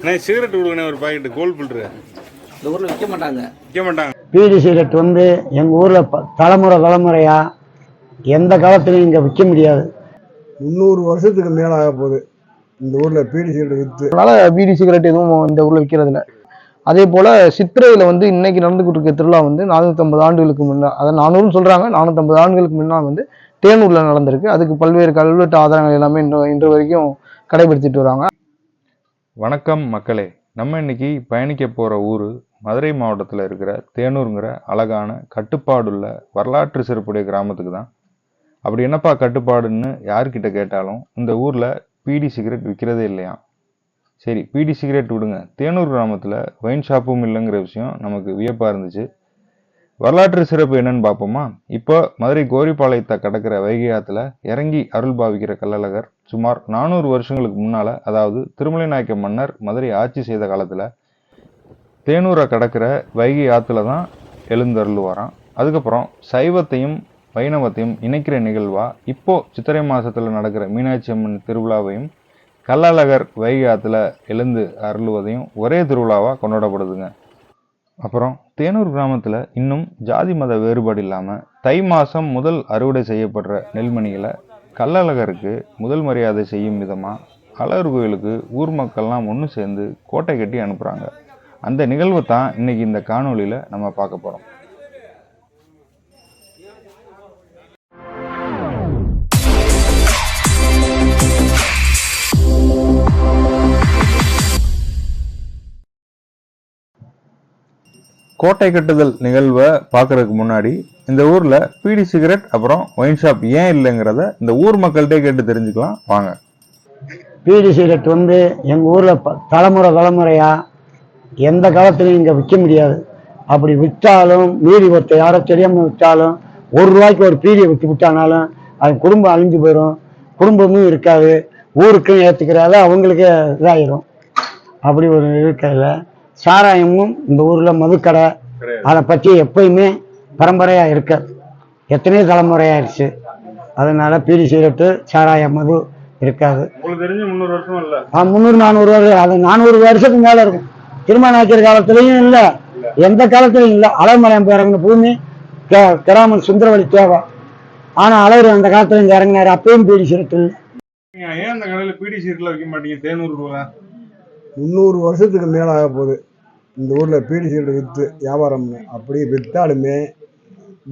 அண்ணே சிகரெட் கொடுங்கண்ணே ஒரு பாக்கெட்டு கோல் ஃபில்ட்ரு இந்த ஊரில் விற்க மாட்டாங்க. விற்க மாட்டாங்க. பீடி சிகரெட் வந்து எங்கள் ஊரில் தலைமுறை தலைமுறையாக எந்த காலத்துலையும் இங்கே விற்க முடியாது. முந்நூறு வருஷத்துக்கு மேல ஆக போகுது. இந்த ஊர்ல பீடி சிகரெட் வித்து. அதனால பீடி சிகரெட் எதுவும் இந்த ஊர்ல விற்கிறது இல்ல அதே போல சித்திரையில வந்து இன்னைக்கு நடந்துகிட்டு இருக்க திருவிழா வந்து நானூற்றம்பது ஆண்டுகளுக்கு முன்னா அதாவது நானூறுன்னு சொல்றாங்க நானூற்றம்பது ஆண்டுகளுக்கு முன்னா வந்து தேனூர்ல நடந்திருக்கு. அதுக்கு பல்வேறு கல்வெட்டு ஆதாரங்கள் எல்லாமே இன்று இன்று வரைக்கும் கடைபிடிச்சிட்டு வராங்க. வணக்கம் மக்களே. நம்ம இன்னைக்கு பயணிக்க போகிற ஊர் மதுரை மாவட்டத்தில் இருக்கிற தேனூருங்கிற அழகான கட்டுப்பாடுள்ள வரலாற்று சிறப்புடைய கிராமத்துக்கு தான். அப்படி என்னப்பா கட்டுப்பாடுன்னு யார்கிட்ட கேட்டாலும் இந்த ஊரில் பீடி சிகரெட் விற்கிறதே இல்லையா? சரி பீடி சிகரெட் விடுங்க. தேனூர் கிராமத்தில் ஒயின் ஷாப்பும் இல்லைங்கிற விஷயம் நமக்கு வியப்பாக இருந்துச்சு. வரலாற்று சிறப்பு என்னன்னு பார்ப்போமா? இப்போ மதுரை கோரிப்பாளையத்தை கடக்கிற வைகை ஆத்துல இறங்கி அருள் பாவிக்கிற கள்ளழகர் சுமார் நானூறு வருஷங்களுக்கு முன்னால் அதாவது திருமலை நாயக்க மன்னர் மதுரை ஆட்சி செய்த காலத்தில் தேனூரை கடக்கிற வைகை ஆற்றுல தான் எழுந்தருள்வாராம். அதுக்கப்புறம் சைவத்தையும் வைணவத்தையும் இணைக்கிற நிகழ்வாக இப்போது சித்திரை மாதத்தில் நடக்கிற மீனாட்சி அம்மன் திருவிழாவையும் கள்ளழகர் வைகை ஆற்றுல எழுந்து அருளுவதையும் ஒரே திருவிழாவாக கொண்டாடப்படுதுங்க. அப்புறம் தேனூர் கிராமத்தில் இன்னும் ஜாதி மத வேறுபாடு இல்லாமல் தை மாதம் முதல் அறுவடை செய்யப்படுற நெல்மணிகளை கள்ளழகருக்கு முதல் மரியாதை செய்யும் விதமாக அழகர் கோயிலுக்கு ஊர் மக்கள்லாம் ஒன்று சேர்ந்து கோட்டை கட்டி அனுப்புகிறாங்க அந்த நிகழ்வை தான் இன்றைக்கி இந்த காணொலியில் நம்ம பார்க்க போகிறோம் கோட்டை கட்டுதல் நிகழ்வை பார்க்கறதுக்கு முன்னாடி இந்த ஊர்ல பீடி சிகரெட் அப்புறம் ஒயின் ஷாப் ஏன் இல்லைங்கிறத இந்த ஊர் மக்கள்கிட்டே கேட்டு தெரிஞ்சுக்கலாம். வாங்க. பீடி சிகரெட் வந்து எங்கள் ஊரில் தலைமுறை தலைமுறையாக எந்த காலத்துலையும் இங்கே விற்க முடியாது. அப்படி விற்றாலும் மீறி ஒருத்தர் யாரோ தெரியாமல் விற்றாலும் ஒரு ரூபாய்க்கு ஒரு பீடியை விற்று விட்டானாலும் அது குடும்பம் அழிஞ்சு போயிடும் குடும்பமும் இருக்காது. ஊருக்கும் ஏற்றுக்கிறாத அவங்களுக்கு இதாயிரும். அப்படி ஒரு இருக்கிறதுல சாராயமும் இந்த ஊரில் மதுக்கடை அதை பற்றி எப்பயுமே பரம்பரையாக இருக்காது எத்தனையோ தலைமுறையாயிருச்சு அதனால பீடி சிகரெட்டு சாராயம் மது இருக்காது. முந்நூறு நானூறு வருஷம் அது நானூறு வருஷத்துக்கு மேல இருக்கும். திருமணம் ஆக்கிற காலத்துலயும் இல்ல எந்த காலத்துலயும் இல்ல. அலைமலையம் இறங்கின பூமி கி- கிராமம் சுந்தரவழி தேவை. ஆனா அழகர் அந்த காலத்துல இங்க இறங்கினாரு. அப்பயும் பீடி சிரட்டு இல்ல. ஏன் அந்த கடையில் பீடி சிகரெட்லாம் விற்க மாட்டீங்க? தேனூர் முந்நூறு வருஷத்துக்கு மேல ஆக போகுது. இந்த ஊர்ல பீடி சிகரெட் வித்து வியாபாரம்னு. அப்படி வித்தாலுமே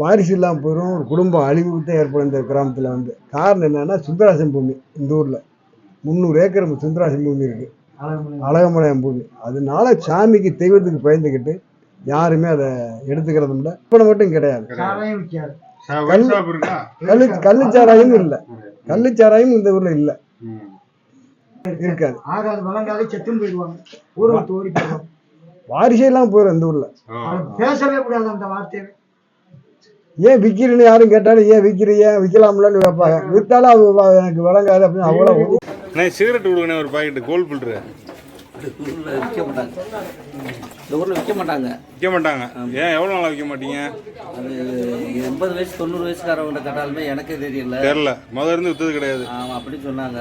வாரிசு இல்லாமல் போயிடும் ஒரு குடும்பம் அழிவு தான் ஏற்படும் இந்த கிராமத்துல வந்து. காரணம் என்னன்னா சுந்தராசன் பூமி இந்த ஊர்ல. முந்நூறு ஏக்கர் சுந்தராசன் பூமி இருக்கு. அழகமலையம் பூமி. அதனால சாமிக்கு தெய்வத்துக்கு பயந்துக்கிட்டு யாருமே அதை எடுத்துக்கிறதும் இல்லை. இப்போ மட்டும் கிடையாது. கள்ளு கள்ளுச்சாராயமும் இல்லை. கள்ளுச்சாராயம் இந்த ஊர்ல இல்ல. இருக்காது. ஆகாது வழங்காது செத்தும் போயிடுவாங்க. ஊரை விட்டு ஓடி போயிடுவாங்க. வாரிசே எல்லாம் போயிடும் இந்த ஊர்ல. பேசவே கூடாது அந்த வார்த்தையை ஏன் விற்கிறீன்னு யாரும் கேட்டாலும் ஏன் விற்கிறீ ஏன் விற்கலாம்லன்னு கேட்பாங்க. வித்தாலும் அது எனக்கு வழங்காது அப்படின்னு அவ்வளோ அண்ணே சிகரெட் கொடுங்கண்ணே ஒரு பாக்கெட்டு கோல் ஊரில் விற்க மாட்டாங்க. இந்த ஊரில் விற்க மாட்டாங்க. விற்க மாட்டாங்க. ஏன் எவ்வளோ நாளாக விற்க மாட்டீங்க? அது எண்பது வயசு தொண்ணூறு வயசுக்காரவங்க கேட்டாலுமே எனக்கே தெரியல. தெரில முதல்ல இருந்து வித்தது கிடையாது. ஆமாம் அப்படின்னு சொன்னாங்க.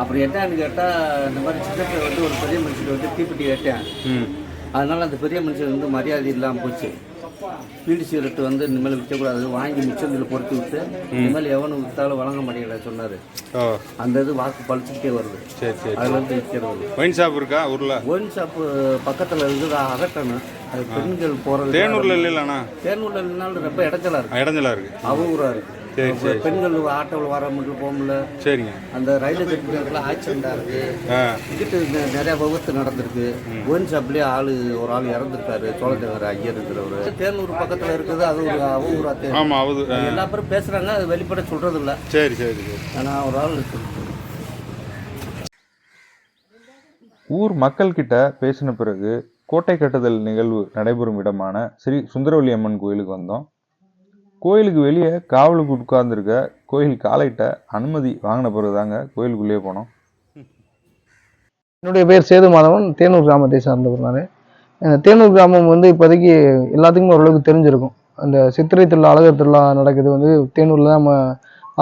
அப்புறம் என்னன்னு கேட்டால் இந்த மாதிரி சின்னத்தில் வந்து ஒரு பெரிய மனுஷன் வந்து தீப்பெட்டி கேட்டேன் ம். அதனால அந்த பெரிய மனுஷன் வந்து மரியாதை இல்லாமல் போச்சு. பீடி சிகரெட் வந்து இனிமேல் விற்கக்கூடாது. வாங்கி மிச்சத்தில் பொறுத்து விட்டு இனிமேல் எவனு விற்றாலும் வழங்க மாட்டேங்கிற சொன்னார். அந்த இது வாக்கு பழிச்சுக்கிட்டே வருது. சரி சரி அதுல இருந்து விற்கிறது ஒயின் ஷாப் இருக்கா? ஊரில்? ஒயின் ஷாப்பு பக்கத்தில் இருக்குது அகட்டணும் அது பெண்கள் போகிறது தேனூரில் இல்லைல்லண்ணா? தேனூர்ல நின்னாலும் ரொம்ப இடத்துல இருக்கு. இடஞ்சலா இருக்கு. அவூரா இருக்கு. சரி, பெண்கள் ஆட்டோவில் வர முடியல போக முடியல. சரிங்க. அந்த ரயில்வே கட்டிடத்துல ஆக்சிடென்ட்டாக இருக்கு. ஆ. டிக்கெட்டு நிறைய விபத்து நடந்திருக்கு. ஒயின் ஷாப்லேயே ஆள் ஒரு ஆள் இறந்துருக்காரு சோழத்தேவர் ஐயர் இருக்கிறவர். தேனூர் பக்கத்தில் இருக்குது. அது ஒரு அவூரா தேர் ஆமாம் அவது. எல்லா பேரும் பேசுகிறாங்க அது வெளிப்பட சொல்கிறது இல்லை சரி சரி. ஆனால் ஒரு ஆள் இருக்கு. ஊர் மக்கள் கிட்ட பேசின பிறகு கோட்டை கட்டுதல் நிகழ்வு நடைபெறும் இடமான ஸ்ரீ சுந்தரவல்லி அம்மன் கோயிலுக்கு வந்தோம். கோயிலுக்கு வெளியே காவலுக்கு உட்கார்ந்துருக்க கோயில் காலையிட்ட அனுமதி வாங்கின பிறகு தாங்க கோயிலுக்குள்ளேயே போனோம். என்னுடைய பேர் சேது மாதவன் தேனூர் கிராமத்தை சார்ந்தவர் நான். தேனூர் கிராமம் வந்து இப்போதைக்கு எல்லாத்துக்குமே ஓரளவுக்கு தெரிஞ்சிருக்கும். அந்த சித்திரை திருவிழா அழகர் திருவிழா நடக்குது வந்து தேனூரில் தான் நம்ம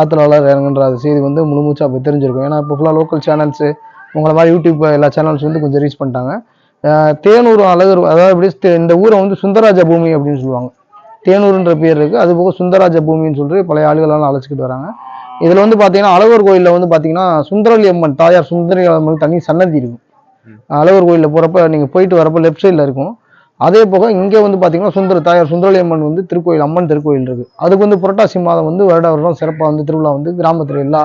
ஆத்திராளர் இறங்குன்ற அந்த செய்தி வந்து முழுமூச்சா அப்போ தெரிஞ்சிருக்கும். ஏன்னா இப்போ ஃபுல்லாக லோக்கல் சேனல்ஸு உங்களை மாதிரி யூடியூப் எல்லா சேனல்ஸ் வந்து கொஞ்சம் ரீச் பண்ணிட்டாங்க. தேனூர் அழகர் அதாவது எப்படி இந்த ஊரை வந்து சுந்தராஜ பூமி அப்படின்னு சொல்லுவாங்க. தேனூர்ன்ற பேர் இருக்கு. அது போக சுந்தராஜ பூமின்னு சொல்லிட்டு பழைய ஆளுகளெல்லாம் அழைச்சிக்கிட்டு வராங்க. இதில் வந்து பார்த்தீங்கன்னா அழகர் கோயிலில் வந்து பார்த்தீங்கன்னா சுந்தரலி அம்மன் தாயார் சுந்தரி அம்மன் தனி சன்னதி இருக்கும். அழகர் கோயிலில் போகிறப்ப நீங்கள் போயிட்டு வரப்போ லெஃப்ட் சைடில் இருக்கும். அதே போக இங்கே வந்து பார்த்தீங்கன்னா சுந்தர தாயார் சுந்தரலி அம்மன் வந்து திருக்கோயில் அம்மன் திருக்கோயில் இருக்கு. அதுக்கு வந்து புரட்டாசி மாதம் வந்து வருட வருடம் சிறப்பாக வந்து திருவிழா வந்து கிராமத்தில் எல்லா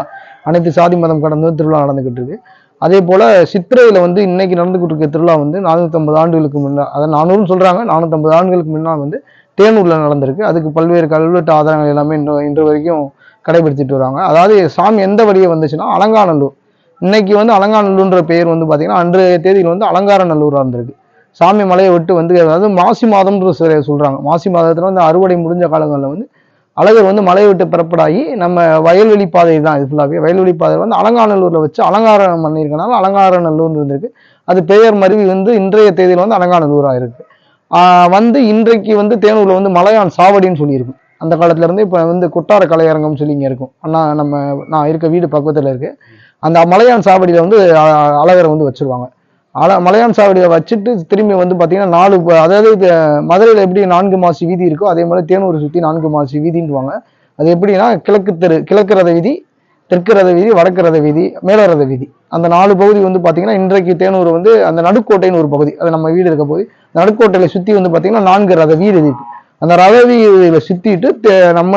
அனைத்து சாதி மதம் கடந்து திருவிழா நடந்துகிட்டு இருக்கு. அதே போல சித்திரையில் வந்து இன்னைக்கு நடந்துகிட்டு இருக்க திருவிழா வந்து நானூற்றம்பது ஆண்டுகளுக்கு முன்னா அதை நானூறுன்னு சொல்றாங்க நானூற்றம்பது ஆண்டுகளுக்கு முன்னால் வந்து தேனூரில் நடந்திருக்கு. அதுக்கு பல்வேறு கல்வெட்டு ஆதாரங்கள் எல்லாமே இன்று இன்று வரைக்கும் கடைபிடிச்சிட்டு வராங்க. அதாவது சாமி எந்த வழியே வந்துச்சுன்னா அலங்காநல்லூர். இன்னைக்கு வந்து அலங்காநல்லூர்ன்ற பெயர் வந்து பார்த்தீங்கன்னா அன்றைய தேதியில் வந்து அலங்கார நல்லூராக இருந்திருக்கு. சாமி மலையை விட்டு வந்து அதாவது மாசி மாதம்ன்ற சொல்கிறாங்க மாசி மாதத்தில் வந்து அறுவடை முடிஞ்ச காலங்களில் வந்து அழகர் வந்து மலையை விட்டு பிறப்படாகி நம்ம வயல்வெளி பாதை தான் இது ஃபுல்லாகவே வயல்வெளி பாதை வந்து அலங்காநல்லூரில் வச்சு அலங்காரம் பண்ணியிருக்கனால அலங்கார நல்லூர்னு இருந்திருக்கு. அது பெயர் மருவி வந்து இன்றைய தேதியில் வந்து அலங்காநல்லூராக இருக்குது வந்து இன்றைக்கு வந்து தேனூரில் வந்து மலையான் சாவடின்னு சொல்லியிருக்கும். அந்த காலத்துலேருந்து இப்போ வந்து கொட்டார கலையரங்கம் சொல்லி இங்கே இருக்கும். அண்ணா நம்ம நான் இருக்க வீடு பக்கத்தில் இருக்குது அந்த மலையான் சாவடியில் வந்து அழகரை வந்து வச்சுருவாங்க. அல மலையான் சாவடியில் வச்சுட்டு திரும்பி வந்து பார்த்தீங்கன்னா நாலு அதாவது மதுரையில் எப்படி நான்கு மாசி வீதி இருக்கோ அதே மாதிரி தேனூரை சுற்றி நான்கு மாசி வீதின்னுவாங்க. அது எப்படின்னா கிழக்கு தெரு கிழக்கு ரத வீதி தெற்கு ரத வீதி வடக்கு ரத வீதி மேல ரத வீதி. அந்த நாலு பகுதி வந்து பார்த்தீங்கன்னா இன்றைக்கு தேனூர் வந்து அந்த நடுக்கோட்டைன்னு ஒரு பகுதி. அது நம்ம வீடு இருக்க பகுதி. நடுக்கோட்டையில சுற்றி வந்து பார்த்தீங்கன்னா நான்கு ரத வீதி இருக்கு. அந்த ரத வீதியில சுற்றிட்டு நம்ம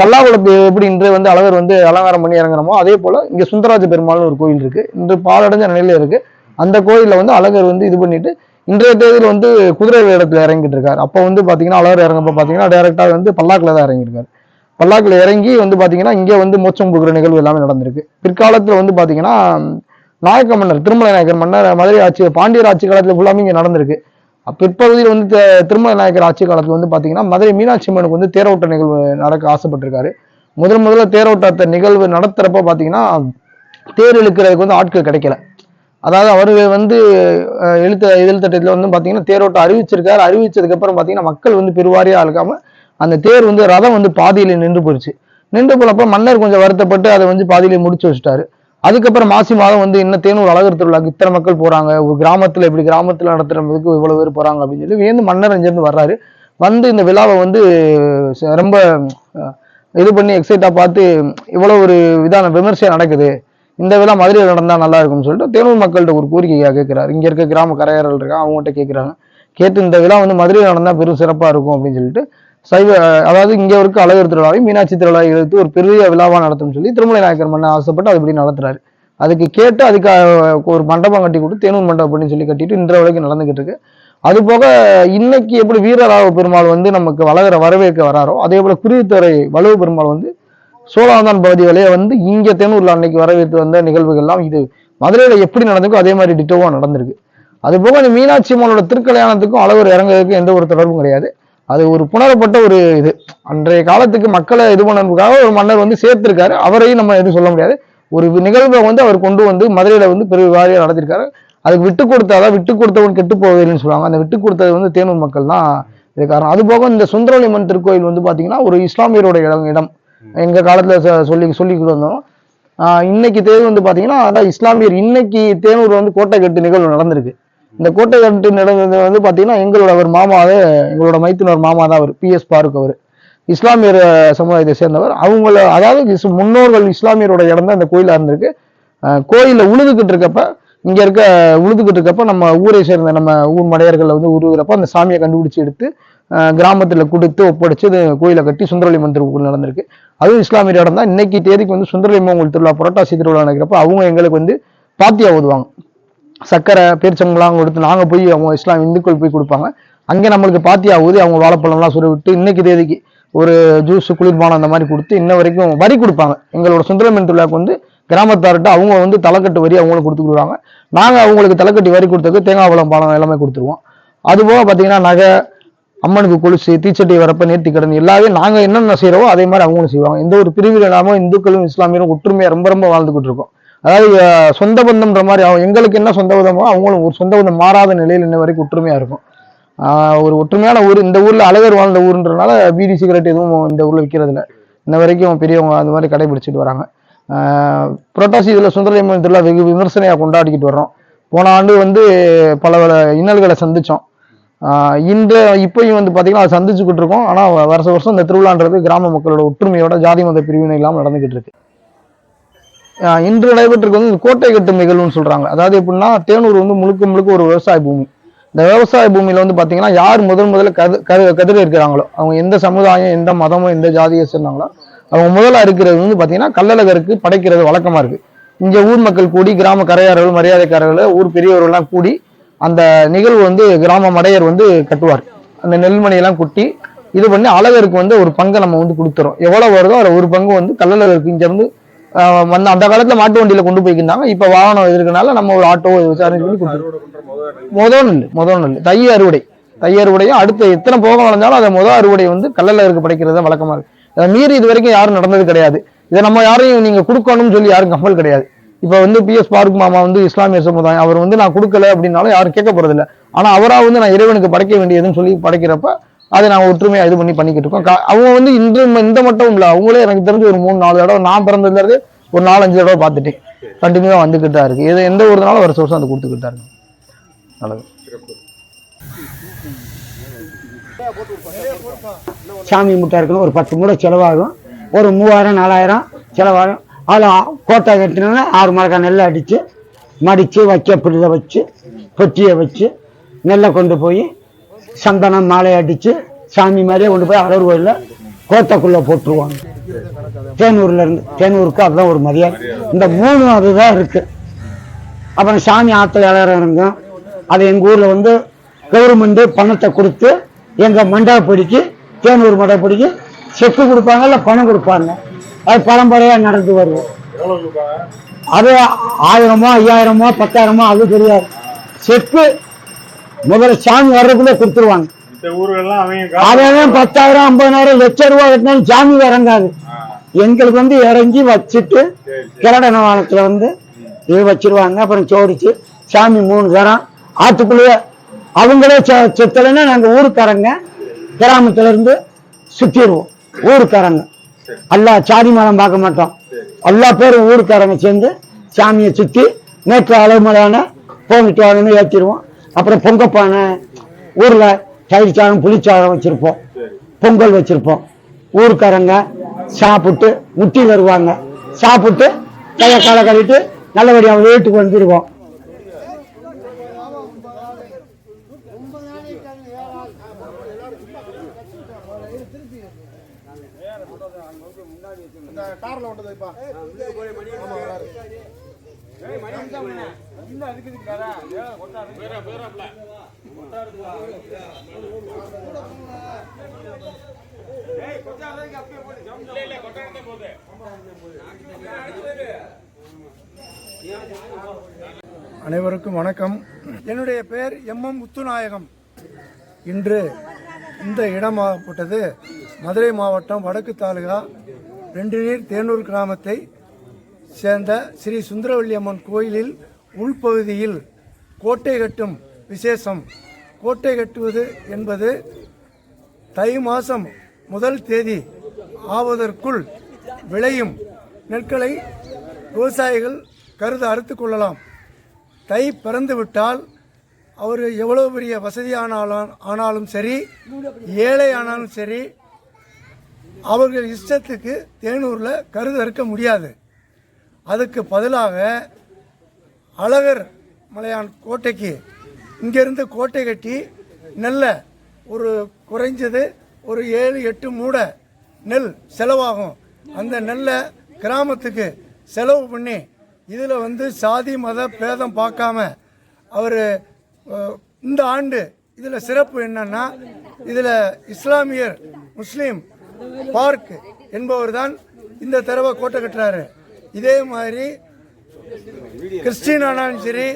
தல்லாகுளத்து எப்படி இன்று வந்து அழகர் வந்து அலங்காரம் பண்ணி இறங்குறோமோ அதே போல இங்கே சுந்தரராஜ பெருமாள்னு ஒரு கோயில் இருக்கு. இன்று பாலடைஞ்ச நிலையில இருக்கு. அந்த கோயிலில் வந்து அழகர் வந்து இது பண்ணிட்டு இன்றைய தேதியில் வந்து குதிரை வேடத்துல இறங்கிட்டு இருக்காரு. அப்போ வந்து பார்த்தீங்கன்னா அழகர் இறங்கப்போ பார்த்தீங்கன்னா டேரெக்டாக வந்து பல்லாக்கில் தான் இறங்கியிருக்காரு. பல்லாக்கில் இறங்கி வந்து பார்த்தீங்கன்னா இங்கே வந்து மோட்சம் கொடுக்குற நிகழ்வு எல்லாமே நடந்திருக்கு. பிற்காலத்தில் வந்து பார்த்தீங்கன்னா நாயக்க மன்னர் திருமலை நாயக்கர் மன்னர் மதுரை ஆட்சி பாண்டியர் ஆட்சி காலத்தில் ஃபுல்லாமே இங்கே நடந்திருக்கு. பிற்பகுதியில் வந்து திருமலை நாயக்கர் ஆட்சி காலத்தில் வந்து பார்த்தீங்கன்னா மதுரை மீனாட்சி அம்மனுக்கு வந்து தேரோட்ட நிகழ்வு நடக்க ஆசைப்பட்டிருக்காரு. முதல் முதல்ல தேரோட்டத்தை நிகழ்வு நடத்துகிறப்ப பார்த்தீங்கன்னா தேர் இழுக்கிறதுக்கு வந்து ஆட்கள் கிடைக்கல. அதாவது அவர் வந்து அஹ், எழுத்த எழுத்தட்டத்தில் வந்து பார்த்தீங்கன்னா தேரோட்டம் அறிவிச்சிருக்காரு. அறிவிச்சதுக்கப்புறம் பார்த்தீங்கன்னா மக்கள் வந்து பெருவாரியாக இருக்காமல் அந்த தேர் வந்து ரதம் வந்து பாதியில நின்று போயிடுச்சு நின்று போனப்ப மன்னர் கொஞ்சம் வருத்தப்பட்டு அதை வந்து பாதியிலே முடிச்சு வச்சுட்டாரு. அதுக்கப்புறம் மாசி மாதம் வந்து என்ன தேனூர் அழகர் திருவிழாக்கு இத்தனை மக்கள் போறாங்க. ஒரு கிராமத்துல இப்படி கிராமத்துல நடத்துறதுக்கு இவ்வளவு பேர் போறாங்க அப்படின்னு சொல்லி வேந்து மன்னர் அங்கிருந்து வர்றாரு. வந்து இந்த விழாவை வந்து ரொம்ப இது பண்ணி எக்ஸைட்டா பார்த்து இவ்வளவு ஒரு இதான விமர்சையா நடக்குது. இந்த விழா மதுரையில் நடந்தா நல்லா இருக்கும்னு சொல்லிட்டு தேனூர் மக்கள்கிட்ட ஒரு கோரிக்கையாக கேட்கிறாரு இங்க இருக்க கிராம கரையாளர்கள் இருக்கா அவங்ககிட்ட கேட்கிறாங்க கேட்டு இந்த விழா வந்து மதுரையில் நடந்தா பெரும் சிறப்பா இருக்கும் அப்படின்னு சொல்லிட்டு சைவ அதாவது இங்கே இருக்க அழகர் திருவிழாவையும் மீனாட்சி திருவிழாவை எடுத்து ஒரு பெரிய விழாவாக நடத்தும்னு சொல்லி திருமலை நாயக்கர் மன்னர் ஆசைப்பட்டு அது இப்படி நடத்துறாரு. அதுக்கு கேட்டு அதுக்கு ஒரு மண்டபம் கட்டி கொடுத்து தேனூர் மண்டபம் அப்படின்னு சொல்லி கட்டிட்டு இந்த வரைக்கும் நடந்துகிட்டு இருக்கு. அது போக இன்னைக்கு எப்படி வீரராக பெருமாள் வந்து நமக்கு வளர வரவேற்க வராரோ அதே போல குருவித்துறை வலுவ பெருமாள் வந்து சோழாந்தான் பகுதி வழியே வந்து இங்கே தேனூர்ல அன்னைக்கு வரவேற்று வந்த நிகழ்வுகள்லாம் இது. மதுரையில எப்படி நடந்திருக்கோ அதே மாதிரி டிட்டோவா நடந்திருக்கு. அது போக இந்த மீனாட்சி அம்மனோட திருக்கல்யாணத்துக்கும் அளவர் இறங்குறதுக்கும் எந்த ஒரு தொடர்பும் கிடையாது. அது ஒரு புணரப்பட்ட ஒரு இது. அன்றைய காலத்துக்கு மக்களை இது பண்ணதுக்காக ஒரு மன்னர் வந்து சேர்த்திருக்காரு. அவரையும் நம்ம எதுவும் சொல்ல முடியாது. ஒரு நிகழ்வை வந்து அவர் கொண்டு வந்து மதுரையில வந்து பெரிய வாரியாக நடத்திருக்காரு. அதுக்கு விட்டு கொடுத்தாதான் விட்டு கொடுத்தவன் கெட்டு போவதில்லைன்னு சொல்லுவாங்க. அந்த விட்டு கொடுத்தது வந்து தேனூர் மக்கள் தான் இது காரணம். அது போக இந்த சுந்தரவளிமன் திருக்கோயில் வந்து பார்த்தீங்கன்னா ஒரு இஸ்லாமியரோட இடம் இடம். எங்கள் காலத்தில் சொல்லி சொல்லிக்கிட்டு வந்தோம். இன்னைக்கு தேதி வந்து பார்த்தீங்கன்னா அதான் இஸ்லாமியர் இன்னைக்கு தேனூர் வந்து கோட்டை கட்டு நிகழ்வு நடந்திருக்கு. இந்த கோட்டை கட்டு நடந்தது வந்து பார்த்தீங்கன்னா எங்களோட அவர் மாமாவே எங்களோட மைத்தினர் மாமா தான் அவர் பிஎஸ் பாருக் அவர். இஸ்லாமியர் சமுதாயத்தை சேர்ந்தவர். அவங்கள அதாவது இஸ்- முன்னோர்கள் இஸ்லாமியரோட இடம் தான் இந்த கோயிலாக இருந்திருக்கு. கோயிலில் உழுதுகிட்டு இருக்கப்ப இங்கே இருக்க உழுதுகிட்டு இருக்கப்ப நம்ம ஊரை சேர்ந்த நம்ம ஊர் மடையர்களை வந்து உருகிறப்ப அந்த சாமியை கண்டுபிடிச்சி எடுத்து கிராமத்தில் கொடுத்து ஒப்படைச்சு இது கோயிலை கட்டி சுந்தரலிமன் மந்திரக்குள் நடந்திருக்கு. அதுவும் இஸ்லாமியர் இடம் தான். இன்னைக்கு தேதிக்கு வந்து சுந்தரலிமன் மோங்கல் திருவிழா புரட்டாசி திருவிழா நடக்கிறப்ப அவங்க எங்களுக்கு வந்து பாத்தியா ஓதுவாங்க சக்கரை பேரிச்சம்பளம் கொடுத்து நாங்கள் போய் அவங்க இஸ்லாம் இந்துக்கள் போய் கொடுப்பாங்க. அங்கே நம்மளுக்கு பாத்தியா ஊதி அவங்க வாழைப்பழம்லாம் சுர விட்டு இன்னைக்கு தேதிக்கு ஒரு ஜூஸ் குளிர்பானம் அந்த மாதிரி கொடுத்து இன்ன வரைக்கும் வரி கொடுப்பாங்க. எங்களோட சுந்தரமன் திருவிழாக்கு வந்து கிராமத்தார்கிட்ட அவங்க வந்து தலைக்கட்டு வரி அவங்களுக்கு கொடுத்துருவாங்க நாங்கள் அவங்களுக்கு தலைக்கட்டி வரி கொடுத்ததுக்கு தேங்காய் பழம் பானம் எல்லாமே கொடுத்துருவோம். அது போக பார்த்தீங்கன்னா நகை அம்மனுக்கு கொலுசு தீச்சட்டி வரப்ப நேர்த்தி கடன் எல்லாமே நாங்கள் என்னென்ன செய்யறோமோ அதே மாதிரி அவங்களும் செய்வாங்க. எந்த ஒரு பிரிவில் இல்லாமல் இந்துக்களும் இஸ்லாமியரும் ஒற்றுமையாக ரொம்ப ரொம்ப வாழ்ந்துக்கிட்டு இருக்கோம். அதாவது சொந்த பந்தம்ன்ற மாதிரி அவங்க எங்களுக்கு என்ன சொந்த பந்தமோ அவங்களும் ஒரு சொந்த பந்தம் மாறாத நிலையில் இன்ன வரைக்கும் ஒற்றுமையாக இருக்கும். ஒரு ஒற்றுமையான ஊர் இந்த ஊரில் அழகர் வாழ்ந்த ஊருன்றனால பீடி சிகரெட் எதுவும் இந்த ஊரில் விற்கிறதில்ல இன்ன வரைக்கும் பெரியவங்க அந்த மாதிரி கடைபிடிச்சிட்டு வராங்க. புரட்டாசி இதில் சுந்தரலியம்மன் திருவிழா வெகு விமர்சனையாக கொண்டாடிக்கிட்டு வர்றோம். போன ஆண்டு வந்து பல பல இன்னல்களை சந்தித்தோம் இன்று இப்பயும் வந்து பார்த்திங்கன்னா அதை சந்திச்சுக்கிட்டு இருக்கோம். ஆனால் வருஷ வருஷம் இந்த திருவிழான்றது கிராம மக்களோட ஒற்றுமையோட ஜாதி மத பிரிவினை இல்லாமல் நடந்துக்கிட்டு இருக்கு. இன்று நடைபெற்றிருக்கு வந்து கோட்டை கட்டும் நிகழ்வுன்னு சொல்கிறாங்க அதாவது எப்படின்னா தேனூர் வந்து முழுக்க முழுக்க ஒரு விவசாய பூமி. இந்த விவசாய பூமியில் வந்து பாத்தீங்கன்னா யார் முதல் முதல்ல கது கது கதிர் இருக்கிறாங்களோ அவங்க எந்த சமுதாயம் எந்த மதமோ எந்த ஜாதியை சேர்ந்தாங்களோ அவங்க முதல்ல இருக்கிறது வந்து பாத்தீங்கன்னா கள்ளழகருக்கு படைக்கிறது வழக்கமாக இருக்கு. இங்கே ஊர் மக்கள் கூடி கிராம கரையாளர்கள் மரியாதைக்காரர்கள் ஊர் பெரியவர்கள்லாம் கூடி அந்த நிகழ்வு வந்து கிராம மடையர் வந்து கட்டுவார். அந்த நெல்மணியெல்லாம் குட்டி இது பண்ணி அழகருக்கு வந்து ஒரு பங்கை நம்ம வந்து கொடுத்துறோம். எவ்வளவு வருதோ அதில் ஒரு பங்கு வந்து கள்ளழகருக்கு. இங்கேருந்து வந்து அந்த காலத்துல மாட்டு வண்டியில கொண்டு போய்க்கிருந்தாங்க இப்ப வாகனம் இருக்கனால நம்ம ஒரு ஆட்டோ விசாரணை பண்ணி கொடுத்துருவோம் முதல் நெல் முதல் நெல் தை அறுவடை. தை அறுவடையும் அடுத்த எத்தனை போகம் வளர்ந்தாலும் அதை முதல் அறுவடை வந்து கள்ளழகருக்கு படைக்கிறது தான் வழக்கமா இருக்கு. அதை மீறி இது வரைக்கும் யாரும் நடந்தது கிடையாது. இதை நம்ம யாரையும் நீங்க கொடுக்கணும்னு சொல்லி யாரும் கம்பல் கிடையாது. இப்ப வந்து பி எஸ் பாருக் மாமா வந்து இஸ்லாமிய சமுதாயம் அவர் வந்து நான் கொடுக்கல அப்படின்னாலும் யாரும் கேட்க போறது இல்ல ஆனா அவரா வந்து நான் இறைவனுக்கு படைக்க வேண்டியதுன்னு சொல்லி படைக்கிறப்ப அதை நான் ஒற்றுமையா இது பண்ணி பண்ணிக்கிட்டு இருக்கோம். அவங்க வந்து இன்று இந்த மட்டும் இல்லை அவங்களே எனக்கு தெரிஞ்சு ஒரு மூணு நாலு தடவை நான் பிறந்ததுல ஒரு நாலு அஞ்சு தடவை பார்த்துட்டேன். கண்டினியூவா வந்துகிட்டு தான் இருக்கு. இது எந்த ஒரு நாளும் வருஷம் சோர்ஸ் அது கொடுத்துக்கிட்டு தான் இருக்கு. நல்லது. சாமி முட்டை இருக்கணும் ஒரு பத்து மூடை செலவாகும். ஒரு மூவாயிரம் நாலாயிரம் செலவாகும். அதில் கோட்டை கட்டினோன்னா ஆறு மரக்காய் நெல்லை அடித்து மடித்து வைக்க பிடித வச்சு பொட்டியை வச்சு நெல்லை கொண்டு போய் சந்தனம் மாலை அடித்து சாமி மாதிரியே கொண்டு போய் அரவர் கோயிலில் கோத்தக்குள்ளே போட்டுருவாங்க. தேனூர்ல இருந்து தேனூருக்கு அதுதான் ஒரு மரியாதை. இந்த மூணு அதுதான் இருக்கு. அப்புறம் சாமி ஆற்றுல இறங்கும் அது எங்கள் ஊரில் வந்து கவர்மெண்ட்டு பணத்தை கொடுத்து எங்கள் மண்டபப்படிக்கு தேனூர் மண்டபப்படிக்கு செக்கு கொடுப்பாங்க இல்லை பணம் கொடுப்பாங்க. அது பரம்பரையாக நடந்து வருவோம். அது ஆயிரமோ ஐயாயிரமோ பத்தாயிரமோ அது தெரியாது. செக்கு முதல்ல சாமி வர்றதுக்குள்ளே கொடுத்துருவாங்க. அவன் பத்தாயிரம் ஐம்பதாயிரம் லட்சம் ரூபா கட்டினாலும் சாமி இறங்காது. எங்களுக்கு வந்து இறங்கி வச்சுட்டு. கிழடன வானத்தில் வந்து இது வச்சிருவாங்க. அப்புறம் சோடிச்சு சாமி மூணு தரம் ஆத்துக்குள்ளேயே அவங்களே செத்தலைன்னா நாங்கள் ஊருக்காரங்க. கிராமத்துல இருந்து சுற்றிடுவோம் ஊருக்காரங்க எல்லா சாதி மதம் பார்க்க மாட்டோம். எல்லா பேரும் ஊருக்காரங்க சேர்ந்து சாமியை சுற்றி நேற்று அளவுமலையான போங்கிட்டு வாங்கன்னு ஏற்றிடுவோம் அப்புறம் பொங்கப்பானை ஊரில் தயிர் சாதம் புளிச்சாதம் வச்சுருப்போம். பொங்கல் வச்சுருப்போம். ஊருக்காரங்க சாப்பிட்டு முட்டியில் வருவாங்க. சாப்பிட்டு கையை காலை கழுவிட்டு நல்லபடியாக வீட்டுக்கு வந்துடுவோம் அனைவருக்கும் வணக்கம். என்னுடைய பெயர் எம் எம் முத்துநாயகம். இன்று இந்த இடமாகப்பட்டது மதுரை மாவட்டம் வடக்கு தாலுகா ரெண்டு நீர் தேனூர் கிராமத்தை சேர்ந்த ஸ்ரீ சுந்தரவல்லி அம்மன் கோயிலில் உள்பகுதியில் கோட்டை கட்டும் விசேஷம். கோட்டை கட்டுவது என்பது தை மாதம் முதல் தேதி ஆவதற்குள் விளையும் நெற்களை விவசாயிகள் கருத அறுத்து கொள்ளலாம். தை பிறந்துவிட்டால் அவர் எவ்வளோ பெரிய வசதியானாலும் ஆனாலும் சரி ஏழை ஆனாலும் சரி அவர்கள் இஷ்டத்துக்கு தேனூரில் கருது அறுக்க முடியாது. அதுக்கு பதிலாக அழகர் மலையான் கோட்டைக்கு இங்கேருந்து கோட்டை கட்டி நெல்ல ஒரு குறைஞ்சது ஒரு ஏழு எட்டு மூடை நெல் செலவாகும். அந்த நெல்லை கிராமத்துக்கு செலவு பண்ணி இதில் வந்து சாதி மத பேதம் பார்க்காம அவர் இந்த ஆண்டு இதில் சிறப்பு என்னன்னா இதில் இஸ்லாமியர் முஸ்லீம் பார்க் என்பவர் தான் இந்த தடவை கோட்டை கட்டுறாரு. இதே மாதிரி கிறிஸ்டின் ஆனாலும் சரி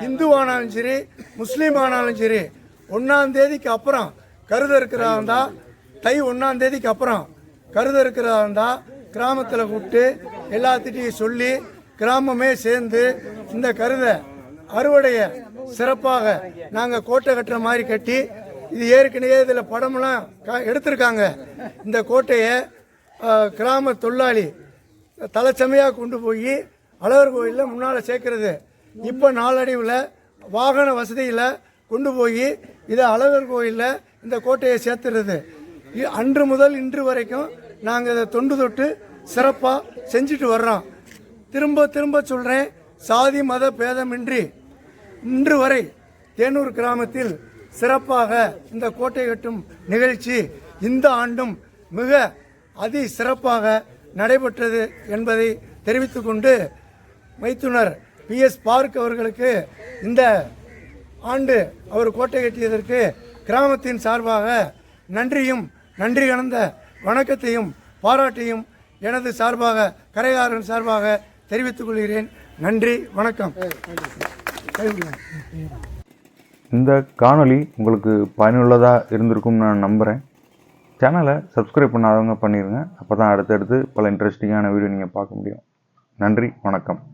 இந்து ஆனாலும் சரி முஸ்லீம் ஆனாலும் சரி ஒன்றாம் தேதிக்கு அப்புறம் கருத இருக்கிறதா இருந்தால் தை ஒன்றாம் தேதிக்கு அப்புறம் கருத இருக்கிறதா இருந்தால் கிராமத்தில் கூப்பிட்டு எல்லாத்திட்டையும் சொல்லி கிராமமே சேர்ந்து இந்த கருதை அறுவடையை சிறப்பாக நாங்கள் கோட்டை கட்டுற மாதிரி கட்டி இது ஏற்கனவே இதில் படமெல்லாம் க எடுத்திருக்காங்க. இந்த கோட்டையை கிராம தொழிலாளி தலைச்சமையாக கொண்டு போய் அழகர் கோயிலில் முன்னால் சேர்க்கறது. இப்போ நாளடைவில் வாகன வசதியில் கொண்டு போய் இதை அழகர் கோயிலில் இந்த கோட்டையை சேர்த்துறது. இ- அன்று முதல் இன்று வரைக்கும் நாங்கள் இதை தொண்டு தொட்டு சிறப்பாக செஞ்சுட்டு வர்றோம். திரும்ப திரும்ப சொல்கிறேன் சாதி மத பேதமின்றி இன்று வரை தேனூர் கிராமத்தில் சிறப்பாக இந்த கோட்டை கட்டும் நிகழ்ச்சி இந்த ஆண்டும் மிக அதி சிறப்பாக நடைபெற்றது என்பதை தெரிவித்துக்கொண்டு மைத்துனர் பி. எஸ். பார்க் அவர்களுக்கு இந்த ஆண்டு அவர் கோட்டை கட்டியதற்கு கிராமத்தின் சார்பாக நன்றியும் நன்றி கலந்த வணக்கத்தையும் பாராட்டையும் எனது சார்பாக கரைகாரன் சார்பாக தெரிவித்துக் கொள்கிறேன். நன்றி வணக்கம். இந்த காணொளி உங்களுக்கு பயனுள்ளதாக இருந்திருக்கும்னு நான் நம்புகிறேன் சேனலை சப்ஸ்கிரைப் பண்ணாதவங்க பண்ணிடுங்க அப்போ தான் அடுத்தடுத்து பல இன்ட்ரெஸ்டிங்கான வீடியோ நீங்கள் பார்க்க முடியும். நன்றி வணக்கம்.